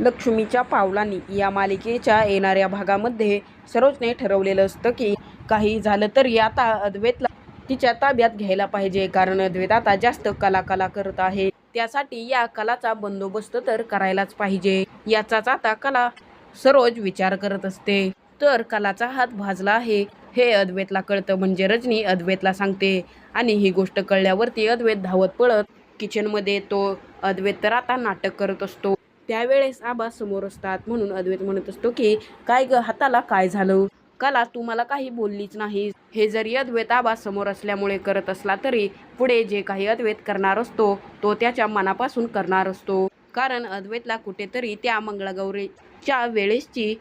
लक्ष्मीच्या पावलांनी या मालिकेच्या येणाऱ्या भागामध्ये सरोजने ठरवलेलं असतं की काही झालं तरी आता अद्वैतला तिच्या ताब्यात घ्यायला पाहिजे कारण अद्वैत आता जास्त कला कला करत आहे. त्यासाठी या कलाचा बंदोबस्त तर करायलाच पाहिजे. याचाच आता कला सरोज विचार करत असते. तर कलाचा हात भाजला आहे. हे अद्वैतला कळतं म्हणजे रजनी अद्वैतला सांगते. आणि ही गोष्ट कळल्यावरती अद्वैत धावत पळत किचनमध्ये तो अद्वैत तर आता नाटक करत असतो. त्यावेळेस आबा समोर असतात. म्हणून अद्वैत म्हणत असतो की काय ग हाताला काय झालं? कला तू मला काही बोललीच नाही हे जरी अद्वैत आबा समोर असल्यामुळे करत असला तरी पुढे जे काही अद्वैत करणार असतो तो त्याच्या मनापासून करणार असतो. कारण अद्वैतला कुठेतरी त्या मंगळागौरीच्या वेळेसची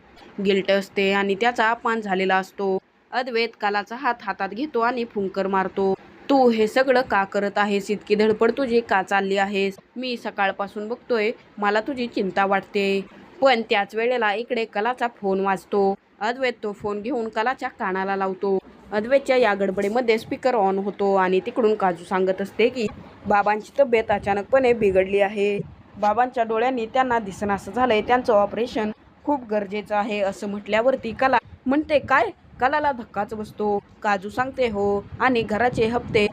गिल्ट असते आणि त्याचा अपमान झालेला असतो. अद्वैत कलाचा हात हातात घेतो आणि फुंकर मारतो. तू हे सगळं का करत आहेस? इतकी धडपड तुझी का चालली आहेस? मी सकाळपासून बघतोय मला तुझी चिंता वाटते. पण त्याच वेळेला इकडे कलाचा फोन वाजतो. अद्वैत तो फोन घेऊन कलाच्या कानाला लावतो. अद्वैतच्या या गडबडीमध्ये स्पीकर ऑन होतो आणि तिकडून काजू सांगत असते की बाबांची तब्येत अचानकपणे बिघडली आहे. बाबांच्या डोळ्यांनी त्यांना दिसनासं झालंय. त्यांचं ऑपरेशन खूप गरजेचं आहे असं म्हटल्यावरती कला म्हणते काय? कलाला धक्काच बसतो. काजू सांगते हो आणि घराचे हप्ते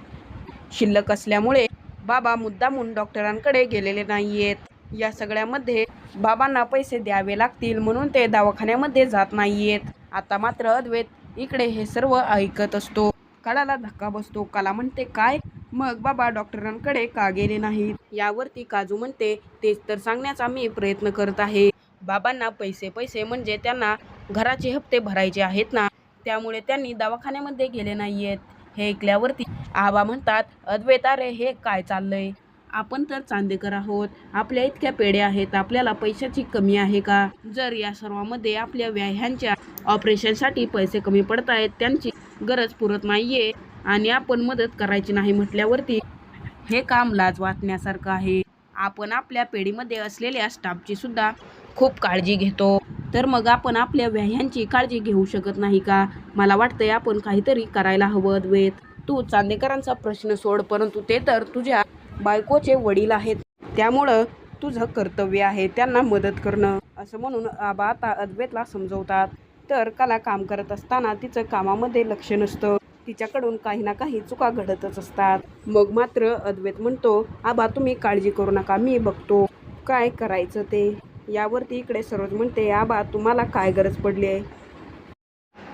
शिल्लक असल्यामुळे बाबा मुद्दामून डॉक्टरांकडे गेलेले नाहीयेत. या सगळ्यामध्ये बाबांना पैसे द्यावे लागतील म्हणून ते दवाखान्यामध्ये जात नाहीयेत. आता मात्र अद्वैत इकडे हे सर्व ऐकत असतो. कलाला धक्का बसतो. कला म्हणते काय? मग बाबा डॉक्टरांकडे का गेले नाहीत? यावरती काजू म्हणते तेच तर सांगण्याचा मी प्रयत्न करत आहे. बाबांना पैसे पैसे म्हणजे त्यांना घराचे हप्ते भरायचे आहेत ना? त्यामुळे त्यांनी दवाखान्यामध्ये गेले नाहीयेत. हे ऐकल्यावरती आबा म्हणतात अद्वैतारे हे काय चाललंय? आपण तर चांदेकर आहोत. आपल्या इतक्या पेढ्या आहेत. आपल्याला पैशाची कमी आहे का? जर या सर्वांमध्ये आपल्या व्याह्यांच्या ऑपरेशनसाठी पैसे कमी पडत आहेत त्यांची गरज पुरत नाहीये आणि आपण मदत करायची नाही म्हटल्यावरती हे काम लाज वाटण्यासारखं आहे. आपण आपल्या पेढीमध्ये असलेल्या स्टाफची सुद्धा खूप काळजी घेतो. तर मग आपण आपल्या व्याह्यांची काळजी घेऊ शकत नाही का? मला वाटतंय आपण काहीतरी करायला हवं अद्वैत तू चांदेकरांचा प्रश्न सोड परंतु ते तर तुझ्या बायकोचे वडील आहेत. त्यामुळं तुझं कर्तव्य आहे त्यांना मदत करणं असं म्हणून आबा आता अद्वैतला समजवतात. तर कला काम करत असताना तिचं कामामध्ये लक्ष नसतं. तिच्याकडून काही ना काही चुका घडतच असतात. मग मात्र अद्वैत म्हणतो आबा तुम्ही काळजी करू नका मी बघतो. काय करायचं ते? यावरती इकडे सरोज म्हणते आबा तुम्हाला काय गरज पडली आहे?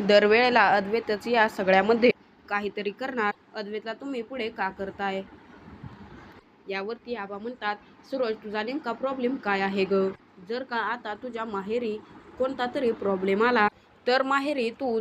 दरवेळेला अद्वैतच या सगळ्यामध्ये काहीतरी करणार. अद्वैतला तुम्ही पुढे का करताय? यावरती आबा म्हणतात सरोज तुझा नेमका प्रॉब्लेम काय आहे ग? जर का आता तुझ्या माहेरी कोणता तरी प्रॉब्लेम आला तर माहेरी तू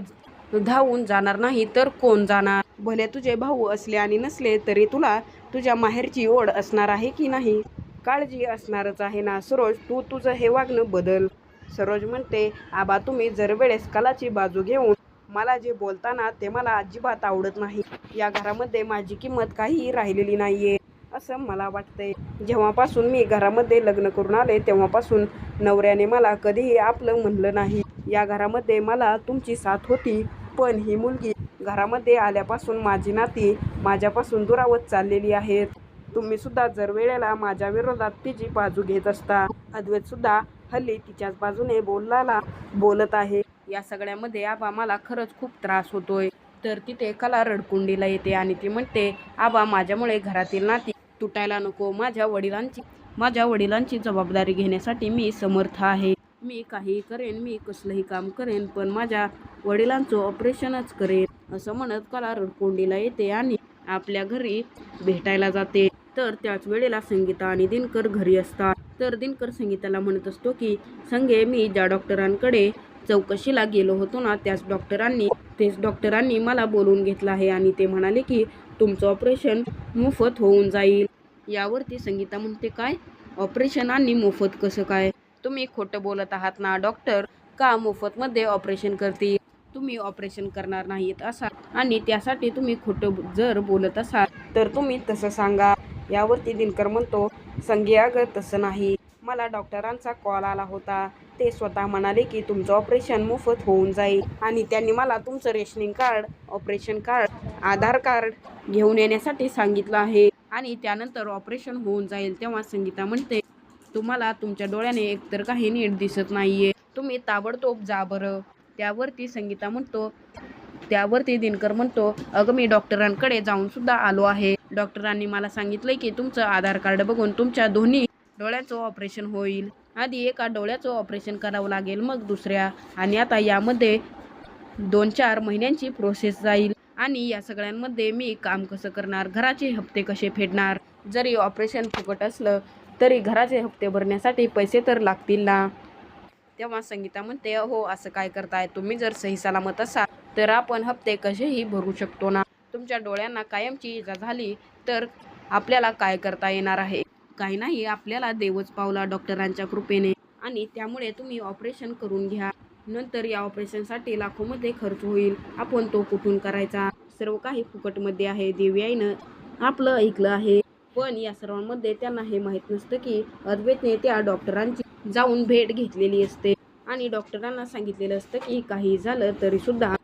धावून जाणार नाही तर कोण जाणार? भले तुझे भाऊ असले आणि नसले तरी तुला तुझ्या माहेरची ओढ असणार आहे की नाही? काळजी असणारच आहे ना सरोज तू तुझं हे वागणं बदल. सरोज म्हणते आबा तुम्ही जर वेळेस कलाची बाजू घेऊन मला जे बोलताना ते मला अजिबात आवडत नाही. या घरामध्ये माझी किंमत काहीही राहिलेली नाहीये असं मला वाटतंय. जेव्हापासून मी घरामध्ये लग्न करून आले तेव्हापासून नवऱ्याने मला कधीही आपलं म्हणलं नाही. या घरामध्ये मला तुमची साथ होती पण ही मुलगी घरामध्ये आल्यापासून माझी नाती माझ्यापासून दुरावत चाललेली आहेत. तुम्ही सुद्धा जर वेळेला माझ्या विरोधात तिची बाजू घेत असता. अद्वैत सुद्धा हल्ली तिच्याच बाजूने बोलायला बोलत आहे. या सगळ्यामध्ये आबा मला खरंच खूप त्रास होतोय. तर तिथे कला रडकुंडीला येते आणि ती म्हणते आबा माझ्यामुळे घरातील नाती तुटायला नको. माझ्या वडिलांची माझ्या वडिलांची जबाबदारी घेण्यासाठी मी समर्थ आहे. मी काही करेन मी कसलंही काम करेन पण माझ्या वडिलांचं ऑपरेशनच करेन असं म्हणत कला रडकुंडीला येते आणि आपल्या घरी भेटायला जाते. तर त्याच वेळेला संगीता आणि दिनकर घरी असतात. तर दिनकर संगीताला म्हणत असतो की संगे मी ज्या डॉक्टरांकडे चौकशीला गेलो होतो ना त्याच डॉक्टरांनी तेच डॉक्टरांनी मला बोलवून घेतलं आहे आणि ते म्हणाले की तुमचं ऑपरेशन मोफत होऊन जाईल. यावरती संगीता म्हणते काय? ऑपरेशन आणि मोफत कसं काय? तुम्ही खोटं बोलत आहात ना डॉक्टर? का मोफतमध्ये ऑपरेशन करतील? तुम्ही ऑपरेशन करणार नाहीत असाल आणि त्यासाठी तुम्ही खोटं जर बोलत असाल तर तुम्ही तसं सांगा. यावरती दिनकर म्हणतो संगे तसं नाही. मला डॉक्टरांचा कॉल आला होता. ते स्वतः म्हणाले की तुमचं ऑपरेशन मोफत होऊन जाईल आणि त्यांनी मला तुमचं rationing card operation card Aadhaar card घेऊन येण्यासाठी सांगितलं आहे आणि त्यानंतर ऑपरेशन होऊन जाईल तेव्हा संगीता म्हणते तुम्हाला तुमच्या डोळ्याने एकतर काही नीट दिसत नाहीये. तुम्ही ताबडतोब जा बरं. त्यावरती संगीता म्हणतो त्यावरती दिनकर म्हणतो अगं मी डॉक्टरांकडे जाऊन सुद्धा आलो आहे. डॉक्टरांनी मला सांगितलंय की तुमचं आधार कार्ड बघून तुमच्या दोन्ही डोळ्याचं ऑपरेशन होईल. आधी एका डोळ्याचं ऑपरेशन करावं लागेल मग दुसऱ्या. आणि आता यामध्ये दोन चार महिन्यांची प्रोसेस जाईल. आणि या सगळ्यांमध्ये मी काम कसं करणार? घराचे हप्ते कसे फेडणार? जरी ऑपरेशन फुकट असलं तरी घराचे हप्ते भरण्यासाठी पैसे तर लागतील ना? तेव्हा संगीता म्हणते हो असं काय करताय? तुम्ही जर सही सलामत असाल तर आपण हप्ते कसेही भरू शकतो ना? तुमच्या डोळ्यांना कायमची इजा झाली तर आपल्याला काय करता येणार आहे? काही नाही आपल्याला देवच पावला डॉक्टरांच्या कृपेने. आणि त्यामुळे तुम्ही ऑपरेशन करून घ्या. नंतर या ऑपरेशनसाठी लाखोमध्ये खर्च होईल. आपण तो कुठून करायचा? सर्व काही फुकटमध्ये आहे. देवी आईनं आपलं ऐकलं आहे. पण या सर्वांमध्ये त्यांना हे माहीत नसतं की अद्वैतने त्या डॉक्टरांची जाऊन भेट घेतलेली असते. आणि डॉक्टरांना सांगितलेलं असतं की काही झालं तरी सुद्धा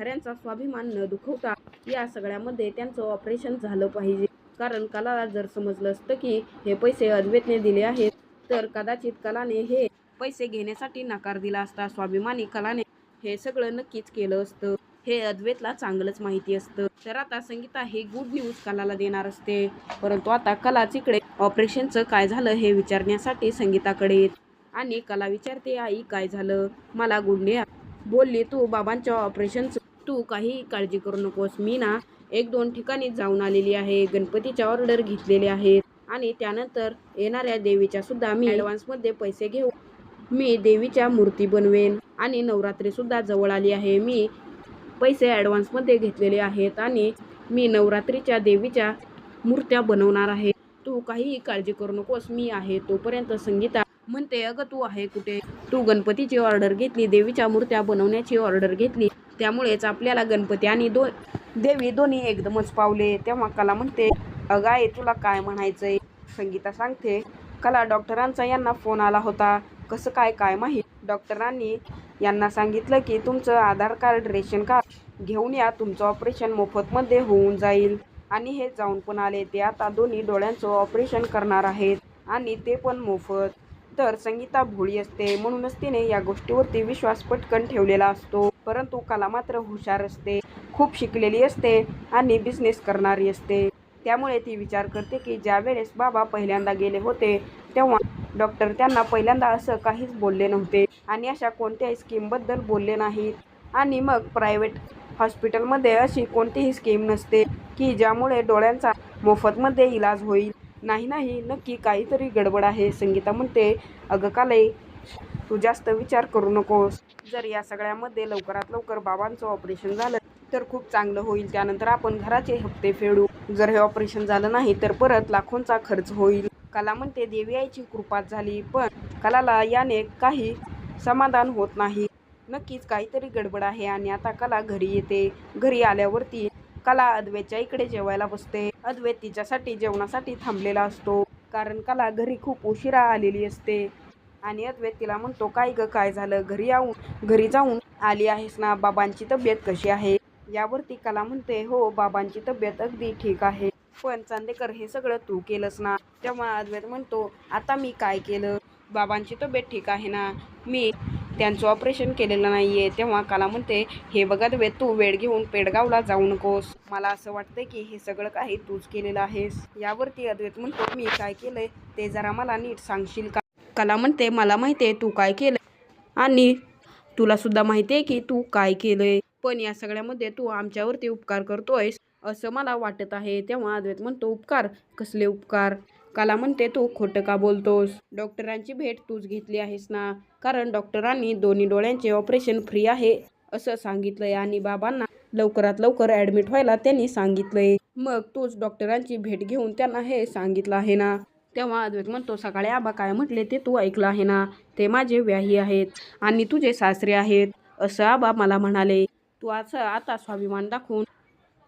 खऱ्यांचा स्वाभिमान न दुखवता या सगळ्यामध्ये त्यांचं ऑपरेशन झालं पाहिजे. कारण कलाला जर समजलं असतं की हे पैसे अद्वैतने दिले आहेत तर कदाचित कलाने हे पैसे घेण्यासाठी नकार दिला असता. स्वाभिमानी कलाने हे सगळं नक्कीच केलं असतं. हे अद्वैतला चांगलंच माहिती असतं. तर आता संगीता हे गुड न्यूज कलाला देणार असते. परंतु आता कला तिकडे ऑपरेशनचं काय झालं हे विचारण्यासाठी संगीताकडे येत. आणि कला विचारते आई काय झालं? मला गुंडे बोलली तू बाबांच्या ऑपरेशनचं तू काही काळजी करू नकोस. मी ना एक दोन ठिकाणी जाऊन आलेली आहे. गणपतीच्या ऑर्डर घेतलेली आहेत. आणि त्यानंतर येणाऱ्या देवीच्या सुद्धा मी ॲडव्हान्समध्ये पैसे घेऊ मी देवीच्या मूर्ती बनवेन. आणि नवरात्रीसुद्धा जवळ आली आहे. मी पैसे ॲडव्हान्समध्ये घेतलेले आहेत. आणि मी नवरात्रीच्या देवीच्या मूर्त्या बनवणार आहे. तू काहीही काळजी करू नकोस. मी आहे तोपर्यंत संगीता म्हणते अगं तू आहे कुठे? तू गणपतीची ऑर्डर घेतली देवीच्या मूर्त्या बनवण्याची ऑर्डर घेतली. त्यामुळेच आपल्याला गणपती आणि दो देवी दोन्ही एकदमच पावले. तेव्हा कला म्हणते अगं तुला काय म्हणायचंय? संगीता सांगते कला डॉक्टरांचा यांना फोन आला होता. कसं काय काय माहीत? डॉक्टरांनी यांना सांगितलं की तुमचं आधार कार्ड रेशन कार्ड घेऊन या. तुमचं ऑपरेशन मोफतमध्ये होऊन जाईल. आणि हे जाऊन पण आले. ते आता दोन्ही डोळ्यांचं ऑपरेशन करणार आहेत आणि ते पण मोफत. तर संगीता भोळी असते. म्हणूनच तिने या गोष्टीवरती विश्वास पटकन ठेवलेला असतो. परंतु कला मात्र हुशार असते खूप शिकलेली असते आणि बिझनेस करणारी असते. त्यामुळे ती विचार करते की ज्या वेळेस बाबा पहिल्यांदा गेले होते तेव्हा डॉक्टर त्यांना पहिल्यांदा असं काहीच बोलले नव्हते आणि अशा कोणत्याही स्कीमबद्दल बोलले नाहीत. आणि मग प्रायव्हेट हॉस्पिटलमध्ये अशी कोणतीही स्कीम नसते की ज्यामुळे डोळ्यांचा मोफतमध्ये इलाज होईल. नाही नाही नक्की काहीतरी गडबड आहे संगीता म्हणते. अगं काले तू जास्त विचार करू नकोस. जर या सगळ्यामध्ये लवकरात लवकर बाबांचं ऑपरेशन झालं तर खूप चांगलं होईल. त्यानंतर आपण घराचे हप्ते फेडू. जर हे ऑपरेशन झालं नाही तर परत लाखोंचा खर्च होईल. कला म्हणते देवी आईची कृपात झाली पण कलाला याने काही समाधान होत नाही. नक्कीच काहीतरी गडबड आहे आणि आता कला घरी येते. घरी आल्यावरती कला अद्वैतच्या इकडे जेवायला बसते. अद्वैत तिच्यासाठी जेवणासाठी थांबलेला असतो. कारण कला घरी खूप उशिरा आलेली असते. आणि अद्वैत तिला म्हणतो काय ग काय झालं? घरी येऊन घरी जाऊन आली आहेस ना? बाबांची तब्येत कशी आहे? यावरती कला म्हणते हो बाबांची तब्येत अगदी ठीक आहे. पण चांदेकर हे सगळं तू केलंस ना? तेव्हा अद्वैत म्हणतो आता मी काय केलं? बाबांची तब्येत ठीक आहे ना? मी त्यांचं ऑपरेशन केलेलं नाही आहे तेव्हा कला म्हणते हे बघा अद्वैत तू वेळ घेऊन पेडगावला जाऊ नकोस. मला असं वाटतंय की हे सगळं काही तूच केलेलं आहेस. यावरती अद्वैत म्हणतो मी काय केलंय? ते जरा मला नीट सांगशील का? काला म्हणते मला माहिती आहे तू काय केलं आणि तुला सुद्धा माहिती आहे की तू काय केलंय? पण या सगळ्यामध्ये तू आमच्यावरती उपकार करतोयस. असं मला वाटत आहे. तेव्हा अद्वैत म्हणतो उपकार? कसले उपकार? काला म्हणते तू खोटं का बोलतोस? डॉक्टरांची भेट तूच घेतली आहेस ना? कारण डॉक्टरांनी दोन्ही डोळ्यांचे ऑपरेशन फ्री आहे असं सांगितलंय. आणि बाबांना लवकरात लवकर ॲडमिट व्हायला त्यांनी सांगितलंय. मग तूच डॉक्टरांची भेट घेऊन त्यांना हे सांगितलं आहे ना? तेव्हा अद्वैत म्हणतो सकाळी आबा काय म्हटले ते तू ऐकलं आहे ना? ते माझे व्याही आहेत आणि तुझे सासरे आहेत. असं आबा मला म्हणाले. तू असं आता स्वाभिमान दाखवून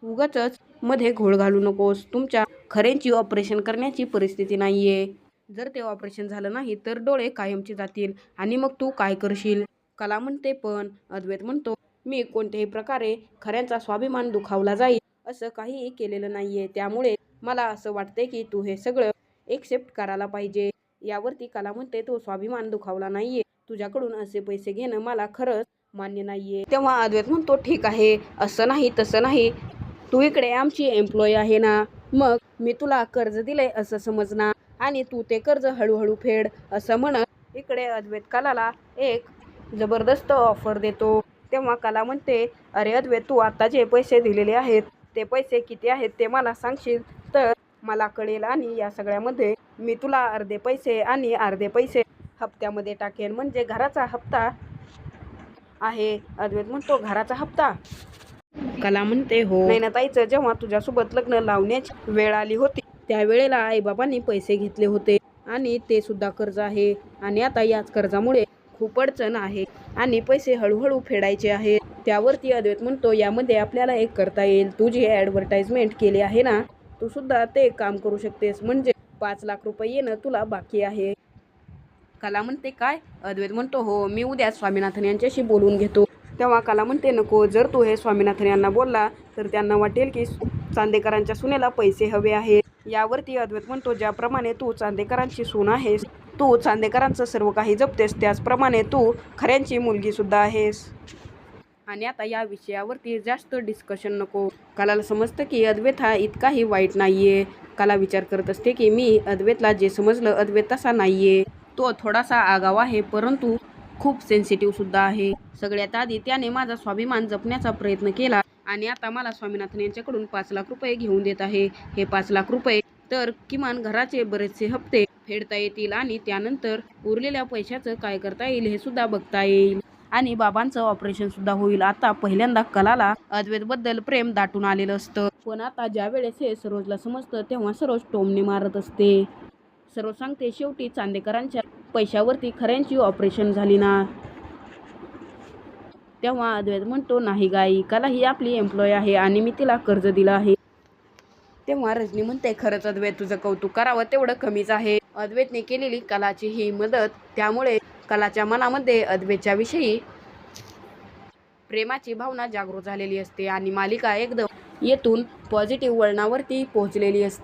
उगाच मध्ये घोळ घालू नकोस. तुमच्या खऱ्यांची ऑपरेशन करण्याची परिस्थिती नाहीये. जर ते ऑपरेशन झालं नाही तर डोळे कायमचे जातील आणि मग तू काय करशील? कला म्हणते पण अद्वैत म्हणतो मी कोणत्याही प्रकारे खऱ्यांचा स्वाभिमान दुखावला जाईल असं काहीही केलेलं नाहीये. त्यामुळे मला असं वाटते की तू हे सगळं एक्सेप्ट करायला पाहिजे. यावरती कला म्हणते तो स्वाभिमान दुखावला नाहीये. तुझ्याकडून असे पैसे घेणं मला खरंच मान्य नाहीये. तेव्हा अद्वैत म्हणतो ठीक आहे. असं नाही तसं नाही. तू इकडे आमची एम्प्लॉई आहे ना. मग मी तुला कर्ज दिले असं समज ना आणि तू ते कर्ज हळूहळू फेड. असं म्हणत इकडे अद्वैत कलाला एक जबरदस्त ऑफर देतो. तेव्हा कला म्हणते अरे अद्वैत तू आता जे पैसे दिलेले आहेत ते पैसे किती आहेत ते मला सांगशील? मला कळेल आणि या सगळ्यामध्ये मी तुला अर्धे पैसे आणि अर्धे पैसे हप्त्यामध्ये टाकेन. म्हणजे घराचा हप्ता आहे. अद्वैत म्हणतो घराचा हप्ता. कला म्हणते हो. नैनाताईचं जेव्हा तुझ्यासोबत लग्न लावण्याची वेळ आली होती त्यावेळेला आईबाबांनी पैसे घेतले होते आणि ते सुद्धा कर्ज आहे. आणि आता याच कर्जामुळे खूप अडचण आहे आणि पैसे हळूहळू फेडायचे आहे त्यावरती अद्वैत म्हणतो यामध्ये आपल्याला एक करता येईल. तू जी ॲडव्हर्टाइजमेंट केली आहे ना तू सुद्धा ते काम करू शकतेस. म्हणजे पाच लाख रुपये येणं तुला बाकी आहे. कला म्हणते काय? अद्वैत म्हणतो हो मी उद्या स्वामीनाथन यांच्याशी बोलून घेतो. तेव्हा कला म्हणते नको जर तू हे स्वामीनाथन यांना बोलला तर त्यांना वाटेल की चांदेकरांच्या सुनेला पैसे हवे आहे. यावरती अद्वैत म्हणतो ज्याप्रमाणे तू चांदेकरांची सून आहेस तू चांदेकरांचं सर्व काही जपतेस त्याचप्रमाणे तू खऱ्यांची मुलगी सुद्धा आहेस. आणि आता या विषयावरती जास्त डिस्कशन नको. कलाला समजतं की अद्वैत हा इतकाही वाईट नाहीये. कला विचार करत असते की मी अद्वैतला जे समजलं अद्वैत तसा नाहीये. तो थोडासा आगाव आहे परंतु खूप सेन्सिटिव्ह सुद्धा आहे. सगळ्यात आधी त्याने माझा स्वाभिमान जपण्याचा प्रयत्न केला आणि आता मला स्वामीनाथन यांच्याकडून पाच लाख रुपये घेऊन देत आहे. हे पाच लाख रुपये तर किमान घराचे बरेचसे हप्ते फेडता येतील आणि त्यानंतर उरलेल्या पैशाचं काय करता येईल हे सुद्धा बघता येईल. आणि बाबांचं ऑपरेशन सुद्धा होईल. आता पहिल्यांदा कलाला अद्वैत बद्दल प्रेम दाटून आलेलं असतं. पण आता ज्या वेळेस हे सरोजला समजतं तेव्हा सरोज टोमने मारत असते. सरोज सांगते शेवटी चांदेकरांच्या पैशावरती खऱ्यांची ऑपरेशन झाली ना. तेव्हा अद्वैत म्हणतो नाही गाई कला ही आपली एम्प्लॉय आहे आणि मी तिला कर्ज दिलं आहे. तेव्हा रजनी म्हणते खरंच अद्वैत तुझं कौतुक करावं तेवढं कमीच आहे. अद्वैतने केलेली कलाची ही मदत त्यामुळे कलाच्या मनामध्ये अद्वेच्या विषयी प्रेमाची भावना जागृत झालेली असते आणि मालिका एकदम येथून पॉझिटिव्ह वळणावरती पोहोचलेली असते.